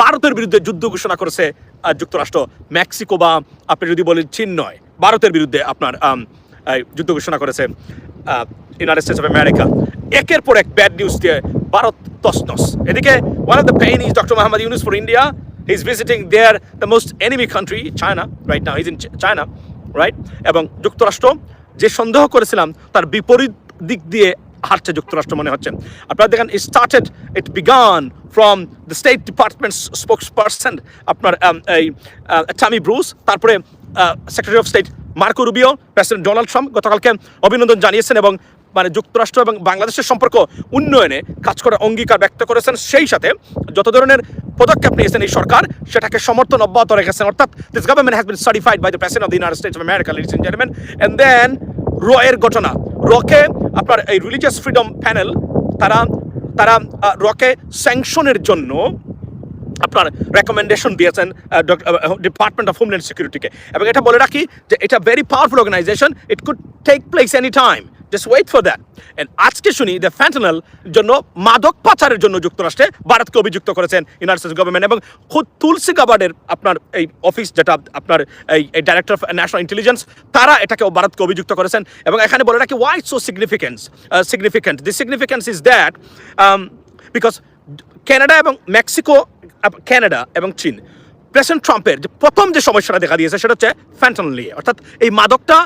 ভারতের বিরুদ্ধে যুদ্ধ ঘোষণা করেছে যুক্তরাষ্ট্র। মেক্সিকো বা আপনি যদি বলেন চীন নয়, ভারতের বিরুদ্ধে আপনার যুদ্ধ ঘোষণা করেছে ইউনাইটেড স্টেটস অফ আমেরিকা একের পর এক ব্যাড নিউজ দিয়ে ভারত তসনস এদিকে one of the pain is doctor Mohammad Yunus for India he is visiting there the most enemy country China right now is in China right এবং যুক্তরাষ্ট্র, যে সন্দেহ করেছিলাম, তার বিপরীত দিক দিয়ে হাঁটছে যুক্তরাষ্ট্র মনে হচ্ছে। আপনারা দেখেন started it began from the state department's spokesperson আপনার um, এই টামি ব্রুস তারপরে secretary of state Marco Rubio president Donald Trump গতকালকে অভিনন্দন জানিয়েছেন এবং মানে যুক্তরাষ্ট্র এবং বাংলাদেশের সম্পর্ক উন্নয়নে কাজ করার অঙ্গীকার ব্যক্ত করেছেন। সেই সাথে যত ধরনের পদক্ষেপ নিয়েছেন এই সরকার সেটাকে সমর্থন অব্যাহত রেখেছেন। অর্থাৎ this government has been certified by the president of the United States of America ladies and then রয়ের ঘটনা। রকে আপনার এই রিলিজিয়াস ফ্রিডম প্যানেল তারা তারা রকে স্যাংশনের জন্য আপনার রেকমেন্ডেশন দিয়েছেন ডিপার্টমেন্ট অফ হোমল্যান্ড সিকিউরিটিকে এবং এটা বলে রাখি যে এটা very powerful organisation it could take place any time just wait for that and আজকে শুনি দ্য ফ্যান্টানাল জন্য মাদক পাচারের জন্য যুক্তরাষ্ট্রে ভারতকে অভিযুক্ত করেছেন ইউনাইটেড স্টেটস গভর্নমেন্ট এবং খুদ তুলসী গাবার্ডের আপনার এই অফিস যেটা আপনার এই ডাইরেক্টর অফ ন্যাশনাল ইন্টেলিজেন্স তারা এটাকে ভারতকে অভিযুক্ত করেছেন। এবং এখানে বলে রাখি why so significance significant the significance is that because Canada এবং মেক্সিকো কানাডা এবং চীন। প্রেসিডেন্ট ট্রাম্পের যে প্রথম যে সমস্যাটা দেখা দিয়েছে, সেটা হচ্ছে ফ্যান্টন লিয়ে অর্থাৎ এই মাদকটা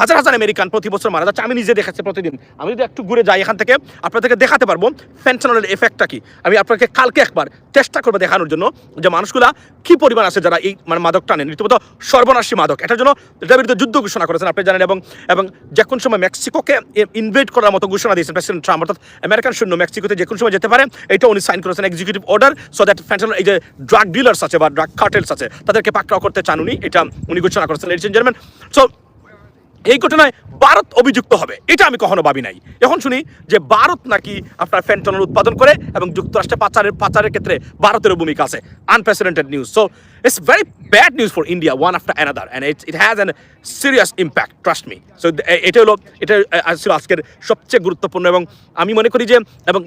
হাজার হাজার আমেরিকান প্রতি বছর মারা যাচ্ছে। আমি নিজে দেখাচ্ছি প্রতিদিন। আমি যদি একটু ঘুরে যাই এখান থেকে, আপনাদেরকে দেখাতে পারব ফ্যান্টনের এফেক্টটা কি। আমি আপনাকে কালকে একবার চেষ্টা করব দেখানোর জন্য যে মানুষগুলা কি পরিমাণ আছে যারা এই মানে মাদক টানেন রীতিমতো সর্বনাশী মাদক। এটার জন্য এটার বিরুদ্ধে যুদ্ধ ঘোষণা করেছেন, আপনি জানেন, এবং এবং যে কোন সময় মেক্সিকোকে ইনভেট করার মতো ঘোষণা দিয়েছেন প্রেসিডেন্ট ট্রাম্প। অর্থাৎ আমেরিকান শূন্য মেক্সিকোতে যে কোনো সময় যেতে পারে, এটা উনি সাইন করেছেন executive order so that fentanyl এই যে ড্রাগ ডিলার্স আছে বা ড্রাগ কার্টেলস আছে, তাদেরকে পাকড়াও করতে চান উনি, এটা উনি ঘোষণা করেছেন লেডিস এন্ড জেন্টলম্যান সো এই ঘটনায় ভারত অভিযুক্ত হবে। এটা আমি কখনো ভাবি নাই। এখন শুনি যে ভারত নাকি আপনার ফ্যান্টনের উৎপাদন করে এবং যুক্তরাষ্ট্রে পাচারের পাচারের ক্ষেত্রে ভারতেরও ভূমিকা আছে। Unprecedented news so it's very bad news for India one after another and it it has an serious impact trust me so এটা হলো, এটা ছিল আজকের সবচেয়ে গুরুত্বপূর্ণ এবং আমি মনে করি যে, এবং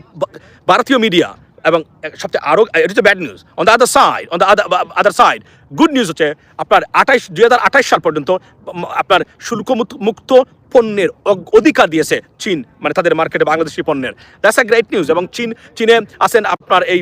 ভারতীয় মিডিয়া এবং সবচেয়ে আরও এটা হচ্ছে bad news on the other side on the other other side good news হচ্ছে আপনার আঠাইশ, দুই হাজার আঠাইশ সাল পর্যন্ত আপনার শুল্ক মুক্ত পণ্যের অধিকার দিয়েছে চীন মানে তাদের মার্কেটে বাংলাদেশি পণ্যের। দ্যাটস আ গ্রেট নিউজ এবং চীন, চীনে আছেন আপনার এই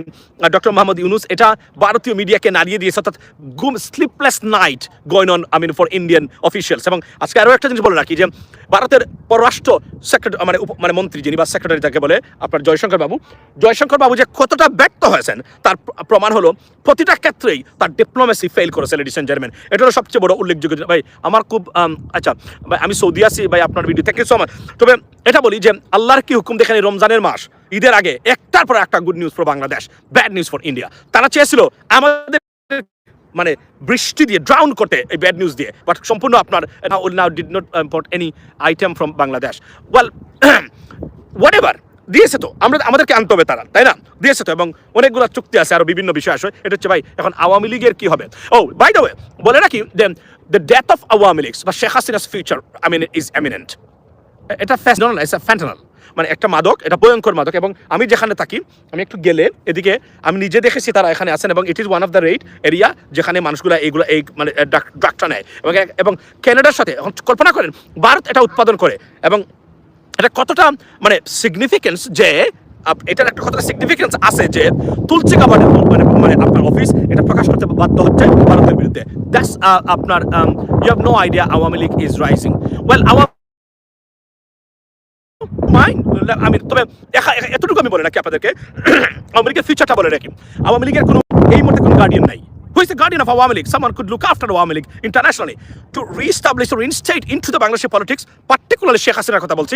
ডক্টর মোহাম্মদ ইউনুস। এটা ভারতীয় মিডিয়াকে নাড়িয়ে দিয়েছে, অর্থাৎ গুম sleepless night going on I mean for Indian officials এবং আজকে আরও একটা জিনিস বলে রাখি যে, ভারতের পররাষ্ট্র সেক্রেটারি মানে মানে মন্ত্রী যিনি বা সেক্রেটারি যাকে বলে, আপনার জয়শঙ্কর বাবু জয়শঙ্কর বাবু যে কতটা ব্যর্থ হয়েছেন, তার প্রমাণ হলো প্রতিটা ক্ষেত্রেই তার ডিপ্লোমেসি ফেল করেছে লেডিস অ্যান্ড জেন্টলম্যান এটা হলো সবচেয়ে বড় উল্লেখযোগ্য ভাই, আমার খুব আচ্ছা ভাই, আমি সৌদি আছি ভাই, আপনার video thank you so much তবে এটা বলি যে আল্লাহর কি হুকুম দেখেন রমজানের মাস? ঈদের আগে একটার পর একটা good news for Bangladesh bad news for India তারা চেয়েছিল আমাদের মানে বৃষ্টি দিয়ে ড্রাউন করতে এই ব্যাড নিউজ দিয়ে। বাট সম্পূর্ণ আপনার now did not import any item from Bangladesh. Well whatever দিয়েছে তো। আমরা, আমাদেরকে আনতে হবে তারা, তাই না? দিয়েছে তো, এবং অনেকগুলো চুক্তি আছে, আরও বিভিন্ন বিষয় আসে এটা হচ্ছে ভাই, এখন আওয়ামী লীগের কি হবে? ও বাই দ্য বলে রাখি then the death of Awami League বা Sheikh Hasina's future I mean is imminent এটা ফ্যাশনাল ইটস ফ্যান্টানাল মানে একটা মাদক, এটা ভয়ঙ্কর মাদক, এবং আমি যেখানে থাকি, আমি একটু গেলে, এদিকে আমি নিজে দেখেছি তারা এখানে আছেন, এবং it is one of the rate area যেখানে মানুষগুলো এইগুলো, এই মানে ড্রাগটা নেয়। এবং এবং ক্যানাডার সাথে, এখন কল্পনা করেন, ভারত এটা উৎপাদন করে, এবং এটা কতটা মানে সিগনিফিকেন্স যে এটার একটা কতটা সিগনিফিকেন্স আছে যে তুলসী কাবাডের মানে মানে আপনার অফিস এটা প্রকাশ করতে বাধ্য হচ্ছে ভারতের বিরুদ্ধে। দ্যাটস আপনার you have no idea Awami League is rising well আওয়াম আমি তবে এতটুকু আমি বলে রাখি আপনাদেরকে আওয়ামী লীগের ফিউচারটা বলে রাখি। আওয়ামী লীগের কোনো এই মুহূর্তে কোনো গার্ডিয়ান নাই। Could look after Awami League internationally. To re-establish or reinstate into the Bangladeshi politics, particularly Sheikh Hasina's কথা বলছি.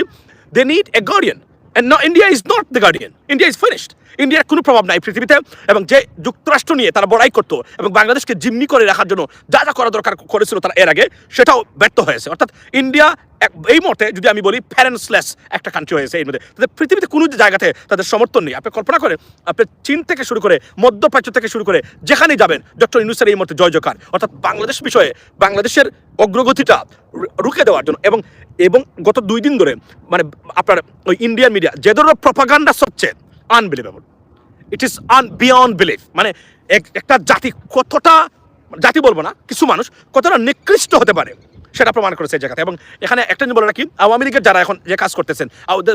They need a guardian. No, India is not the guardian. India is finished. ইন্ডিয়ার কোনো প্রভাব নাই পৃথিবীতে এবং যে যুক্তরাষ্ট্র নিয়ে তারা বড়াই করতো এবং বাংলাদেশকে জিম্মি করে রাখার জন্য যা যা করা দরকার করেছিল তারা এর আগে সেটাও ব্যর্থ হয়েছে অর্থাৎ ইন্ডিয়া এই মুহূর্তে যদি আমি বলি প্যারেন্টসলেস একটা কান্ট্রি হয়েছে এই মধ্যে তাদের পৃথিবীতে কোনো জায়গাতে তাদের সমর্থন নেই আপনি কল্পনা করেন আপনি চীন থেকে শুরু করে মধ্যপ্রাচ্য থেকে শুরু করে যেখানেই যাবেন ডক্টর ইউনুসের এই মুহূর্তে জয় জয়কার অর্থাৎ বাংলাদেশ বিষয়ে বাংলাদেশের অগ্রগতিটা রুখে দেওয়ার জন্য এবং এবং গত দুই দিন ধরে মানে আপনার ওই ইন্ডিয়ান মিডিয়া যে ধরনের প্রপাগান্ডা হচ্ছে unbelievable it is an beyond belief মানে একটা জাতি কতটা জাতি বলব না কিছু মানুষ কতটা নিকৃষ্ট হতে পারে সেটা প্রমাণ করেছে এই জায়গাতে। এবং এখানে একটা জিনিস বলে রাখি আওয়ামী লীগের যারা এখন যে কাজ করতেছেন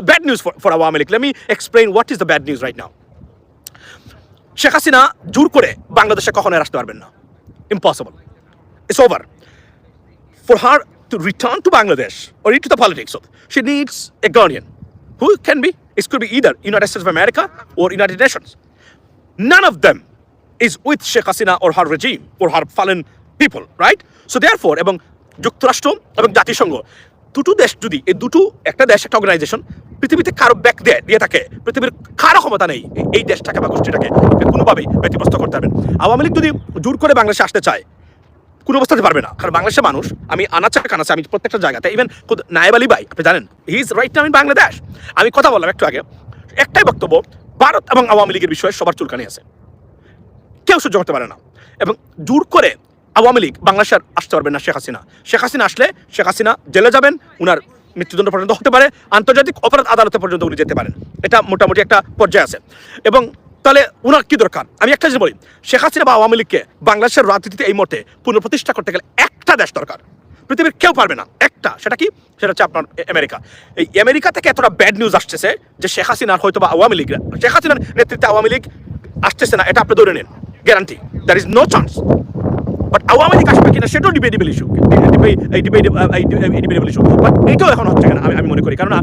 bad news for Awami League. Let me explain what is the bad news right now Sheikh Hasina জোর করে বাংলাদেশে কখনোই আসতে পারবেন না। Impossible it's over for her to return to Bangladesh or into the politics of, she needs a guardian. Who can be, it could be either United States of America or United Nations. None of them is with Sheikh Hasina or her regime or her fallen people, right? So therefore, এবং যুক্তরাষ্ট্র এবং জাতিসংঘ দুটো দেশ যদি এই দুটো একটা দেশ একটা অর্গানাইজেশন পৃথিবীতে কারও ব্যাক দেয় দিয়ে থাকে পৃথিবীর কারও ক্ষমতা নেই এই- দেশটাকে বা গোষ্ঠীটাকে কোনোভাবেই ব্যতিব্যস্ত করতে পারবেন আওয়ামী লীগ যদি জোর করে বাংলাদেশে আসতে চায় কোনো অবস্থাতে পারবে না। কারণ বাংলাদেশের মানুষ, আমি আনাচে কানাচে, আমি প্রত্যেকটা জায়গাতে ইভেন খুদ নায়েব আলী ভাই, আপনি জানেন হি ইজ রাইট নাম ইন বাংলাদেশ আমি কথা বললাম একটু আগে, একটাই বক্তব্য, ভারত এবং আওয়ামী লীগের বিষয়ে সবার চুলকানি আছে। কেউ সহ্য করতে পারে না। এবং জোর করে আওয়ামী লীগ বাংলাদেশের আসতে পারবেন না শেখ হাসিনা। শেখ হাসিনা আসলে, শেখ হাসিনা জেলে যাবেন, উনার মৃত্যুদণ্ড পর্যন্ত হতে পারে, আন্তর্জাতিক অপরাধ আদালতে পর্যন্ত উনি যেতে পারেন। এটা মোটামুটি একটা পর্যায়ে আছে। এবং তাহলে ওনার কি দরকার? আমি একটা জিনিস বলি, শেখ হাসিনা বা আওয়ামী লীগকে বাংলাদেশের রাজনীতিতে এই মতে পুনঃপ্রতিষ্ঠা করতে গেলে একটা দেশ দরকার। পৃথিবীর কেউ পারবে না। একটা, সেটা কি? সেটা হচ্ছে আপনার আমেরিকা। এই আমেরিকা থেকে এতটা ব্যাড নিউজ আসতেছে যে শেখ হাসিনার হয়তো বা আওয়ামী লীগ শেখ হাসিনার নেতৃত্বে আওয়ামী লীগ আসতেছে না, এটা আপনি ধরে নিন। Guarantee there is no chance but Awami League আসবে কিনা সেটাও debatable issue debatable issue but এটাও এখন হচ্ছে কিনা? আমি মনে করি কারণ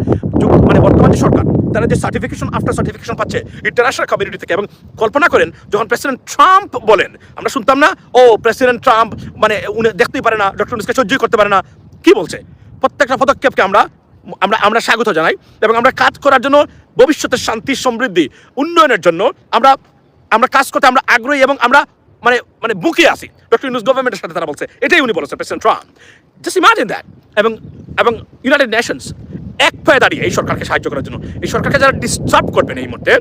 মানে বর্তমান যে সরকার, তারা যে সার্টিফিকেশন আফটার সার্টিফিকেশন পাচ্ছে ইন্টারন্যাশনাল কমিউনিটি থেকে। এবং কল্পনা করেন, যখন প্রেসিডেন্ট ট্রাম্প বলেন, আমরা শুনতাম না, ও প্রেসিডেন্ট ট্রাম্প মানে উনি দেখতেই পারে না ডক্টর ইউনুসকে সহ্যই করতে পারে না। কি বলছে? প্রত্যেকটা পদক্ষেপকে আমরা আমরা আমরা স্বাগত জানাই এবং আমরা কাজ করার জন্য ভবিষ্যতের শান্তি, সমৃদ্ধি, উন্নয়নের জন্য আমরা আমরা কাজ করতে আমরা আগ্রহী এবং আমরা মানে মানে বুকে আছি ডক্টর ইউনুস গভর্নমেন্টের সাথে তারা বলছে, এটাই উনি বলেছেন president Trump just imagine that এবং এবং ইউনাইটেড নেশনস এক পায়ে দাঁড়িয়ে এই সরকারকে সাহায্য করার জন্য, এই সরকারকে যারা ডিস্টার্ব করবেন এই মুহূর্তে,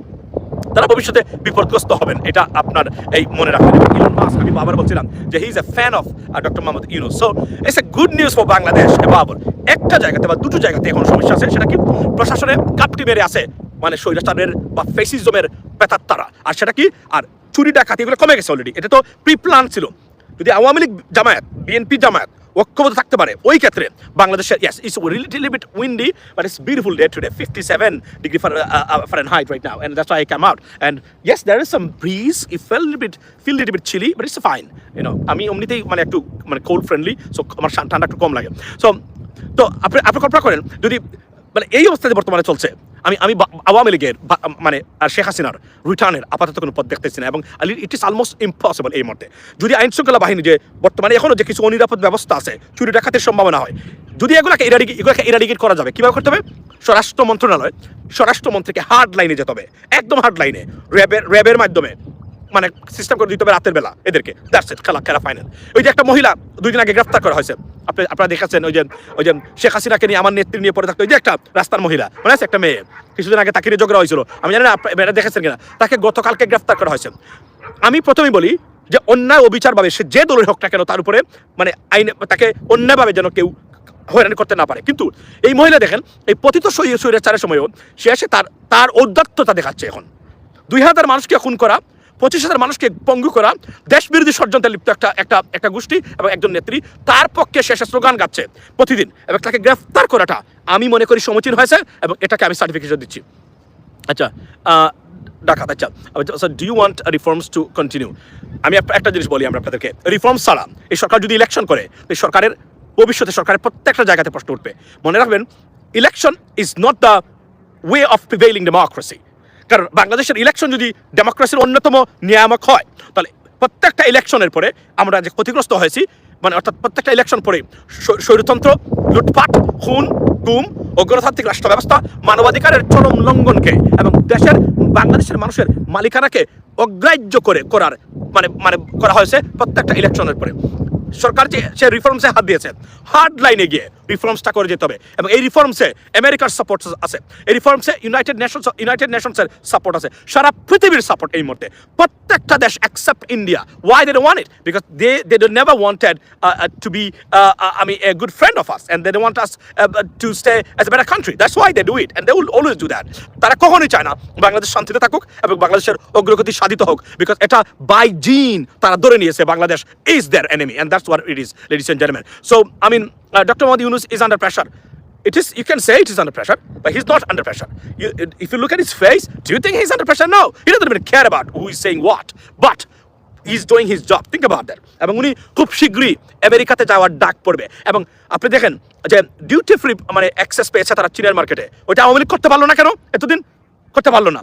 তারা ভবিষ্যতে বিপদগ্রস্ত হবেন। এটা আপনার এই মনে রাখবেন। ইলন মাস্ক আমি বাবার বলছিলাম যে he is a fan of doctor Mohammad Yunus so it's a good news for Bangladesh Babar একটা জায়গাতে বা দুটো জায়গাতে এখন সমস্যা আছে, সেটা কি? প্রশাসনে কাপটি মেরে আছে মানে স্বৈরাচারের বা ফেসিজমের পেতার তারা আর সেটা কি? আর চুরি ডাকাতি এগুলো কমে গেছে অলরেডি এটা তো প্রি প্ল্যান ছিল। যদি আওয়ামী লীগ জামায়াত বিএনপি জামায়াত ঐক্যবদ্ধ থাকতে পারে, ওই ক্ষেত্রে বাংলাদেশের yes it's relatively bit windy but it's beautiful day today fifty seven degree right now, and that's why I came out. And yes, there is some breeze, it felt a little bit, feel a little bit chilly, but it's fine আমি এমনিতেই মানে একটু মানে cold friendly so আমার ঠান্ডা একটু কম লাগে। So তো আপনি আপনি কল্পনা করেন, যদি মানে এই অবস্থাতে বর্তমানে চলছে আমি আমি আওয়ামী লীগের মানে শেখ হাসিনার রিটার্নের আপাতত কোনো পথ দেখতেছি না এবং ইট ইস অলমোস্ট ইম্পসিবল এই মুহূর্তে। যদি আইন শৃঙ্খলা বাহিনী যে বর্তমানে এখনও যে কিছু অনিরাপদ ব্যবস্থা আছে, চুরি ডাকাতের সম্ভাবনা হয়, যদি এগুলোকে ইরাডিগি এগুলোকে ইরাডিকেট করা যাবে, কীভাবে করতে হবে? স্বরাষ্ট্র মন্ত্রণালয় স্বরাষ্ট্রমন্ত্রীকে হার্ড লাইনে যেতে হবে, একদম হার্ড লাইনে র্যাবের র্যাবের মাধ্যমে। মানে সিস্টেম করে দিতে হবে রাতের বেলা এদেরকে। দ্যাটস ইট খেলা খেলা ফাইনাল ওই যে একটা মহিলা দুই দিন আগে গ্রেফতার করা হয়েছে। আপনি, আপনারা দেখেছেন ওই যে ওই যে শেখ হাসিনাকে নিয়ে আমার নেত্রী নিয়ে পড়ে থাকতো। ওই যে একটা রাস্তার মহিলা মানে আছে? একটা মেয়ে। কিছুদিন আগে তাকে নিয়ে ঝগড়া হয়েছিল। আমি জানি না আপনারা দেখেছেন কিনা? তাকে গতকালকে গ্রেফতার করা হয়েছে। আমি প্রথমেই বলি যে অন্যায় অবিচারভাবে সে যে দলের হোক না কেন তার উপরে মানে আইনে, তাকে অন্যায়ভাবে যেন কেউ হয়রানি করতে না পারে। কিন্তু এই মহিলা দেখেন, এই পতিত স্বৈরাচারের সময়ও সে এসে তার তার ঔদাত্যতা দেখাচ্ছে এখন। দুই হাজার মানুষকে খুন করা পঁচিশ হাজার মানুষকে পঙ্গু করা দেশ বিরোধী ষড়যন্ত্রে লিপ্ত একটা একটা একটা গোষ্ঠী এবং একজন নেত্রী তার পক্ষে শেষে স্লোগান গাচ্ছে প্রতিদিন এবং তাকে গ্রেফতার করাটা আমি মনে করি সমীচীন হয়েছে এবং এটাকে আমি সার্টিফিকেশন দিচ্ছি। আচ্ছা ডাকাত আচ্ছা do you want reforms to continue আমি একটা- জিনিস বলি আমরা আপনাদেরকে রিফর্ম ছাড়া এই সরকার যদি ইলেকশন করে, এই সরকারের ভবিষ্যতে সরকারের প্রত্যেকটা জায়গাতে প্রশ্ন উঠবে। মনে রাখবেন election is not the way of prevailing democracy কারণ বাংলাদেশের ইলেকশন যদি ডেমোক্রেসির অন্যতম নিয়ামক হয়, তাহলে প্রত্যেকটা ইলেকশনের পরে আমরা যে ক্ষতিগ্রস্ত হয়েছি মানে অর্থাৎ প্রত্যেকটা ইলেকশন পরে স্বৈ- স্বৈরতন্ত্র, লুটপাট, খুন, গুম ও গণতান্ত্রিক রাষ্ট্র ব্যবস্থা মানবাধিকারের চরম লঙ্ঘনকে এবং দেশের, বাংলাদেশের মানুষের মালিকানাকে অগ্রাহ্য করে করার মানে মানে করা হয়েছে প্রত্যেকটা ইলেকশনের পরে। সরকার যে সে রিফর্মসে হাত দিয়েছে। হার্ড লাইনে গিয়ে রিফর্মসটা করে যেতে হবে। এবং এই রিফর্মসে আমেরিকার সাপোর্ট আছে। এই রিফর্মসে ইউনাইটেড নেশনস ইউনাইটেড নেশনসের সাপোর্ট আছে। সারা পৃথিবীর সাপোর্ট এই মুহূর্তে। প্রত্যেকটা দেশ accept India why they want it because they they do never wanted to be good friend of us. And they don't want us uh, to stay as a better country. That's why they do it. And they will always do that. তারা কখনোই চায় না বাংলাদেশ শান্তিতে থাকুক এবং বাংলাদেশের অগ্রগতি সাধিত হোক। বিকজ এটা বাই জিন তারা ধরে নিয়েছে। Bangladesh is there enemy and that's what it is ladies and gentlemen so I mean uh, Dr. Modi Yunus is under pressure it is you can say it is under pressure but he's not under pressure you, if you look at his face do you think he's under pressure no he doesn't even care about who is saying what but is doing his job think about that এবং উনি খুব শীঘ্রই আমেরিকাতে যাওয়ার ডাক পড়বে এবং আপনি দেখেন যে ডিউটি ফ্রি মানে অ্যাক্সেস পেয়েছে তারা চীনের মার্কেটে ওইটা আওয়ামী লীগ করতে পারল না কেন এতদিন করতে পারল না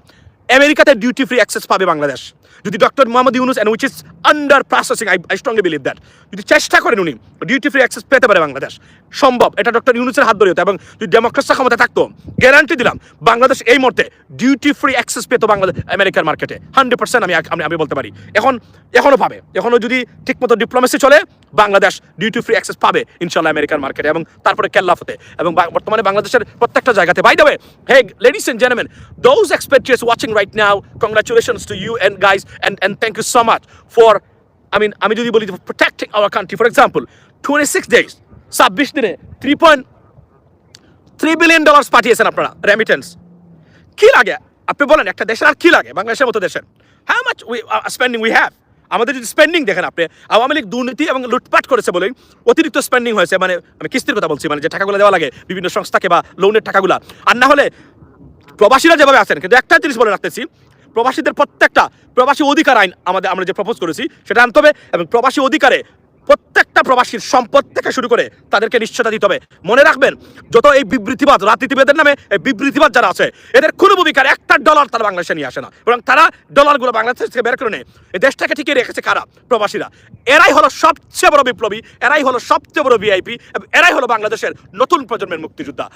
আমেরিকাতে ডিউটি ফ্রি অ্যাক্সেস পাবে বাংলাদেশ যদি doctor Mohammad Yunus and which is under processing I I strongly believe that যদি চেষ্টা করেন উনি ডিউটি ফ্রি অ্যাক্সেস পেতে পারে বাংলাদেশ। সম্ভব, এটা ডক্টর ইউনুসের হাত ধরে হতো এবং যদি ডেমোক্রেসি ক্ষমতা থাকতো গ্যারান্টি দিলাম, বাংলাদেশ এই মুহূর্তে ডিউটি ফ্রি অ্যাক্সেস পেতো বাংলাদেশ আমেরিকার মার্কেটে হান্ড্রেড পার্সেন্ট আমি আমি বলতে পারি। এখন এখনও পাবে এখনও যদি ঠিকমতো ডিপ্লোমেসি চলে, বাংলাদেশ ডিউটি ফ্রি অ্যাক্সেস পাবে ইনশাল্লাহ আমেরিকার মার্কেটে এবং তারপরে কেল্লাফতে। এবং বর্তমানে বাংলাদেশের প্রত্যেকটা জায়গাতে বাই দেবে hey ladies and gentleman those expects watching right now congratulations to you and guys and and thank you so much for I mean আমি যদি বলি protecting our country for example twenty six days ছাব্বিশ দিনে three point three billion dollars পাঠিয়েছেন আপনারা remittance কি লাগে? আপনি বলেন, একটা দেশের আর কি লাগে? বাংলাদেশের মতো হ্যাঁ স্পেন্ডিং উই আমাদের যদি স্পেন্ডিং দেখেন আপনি, আওয়ামী লীগ দুর্নীতি এবং লুটপাট করেছে বলেই অতিরিক্ত স্পেন্ডিং হয়েছে মানে আমি কিস্তির কথা বলছি মানে যে টাকাগুলো দেওয়া লাগে, বিভিন্ন সংস্থাকে বা লোনের টাকাগুলো। আর না হলে প্রবাসীরা যেভাবে আছেন, কিন্তু একটা জিনিস বলে রাখতেছি প্রবাসীদের প্রত্যেকটা প্রবাসী অধিকার আইন আমাদের আমরা যে প্রপোজ করেছি, সেটা আনতে হবে এবং প্রবাসী অধিকারে প্রত্যেকটা প্রবাসীর সম্পদ থেকে শুরু করে তাদেরকে নিশ্চয়তা দিতে হবে। মনে রাখবেন, যত এই বিবৃতিবাদ, রাজনীতিবাদের নামে এই বিবৃতিবাদ যারা আছে, এদের কোনো ভূমিকার একটা ডলার তারা বাংলাদেশে নিয়ে আসে না। এবং তারা ডলারগুলো বাংলাদেশ থেকে বের করে নেয়। এই দেশটাকে ঠিকই রেখেছে কারা? প্রবাসীরা। এরাই হলো সবচেয়ে বড় বিপ্লবী, এরাই হলো সবচেয়ে বড় ভিআইপি এরাই হলো বাংলাদেশের নতুন প্রজন্মের মুক্তিযোদ্ধা।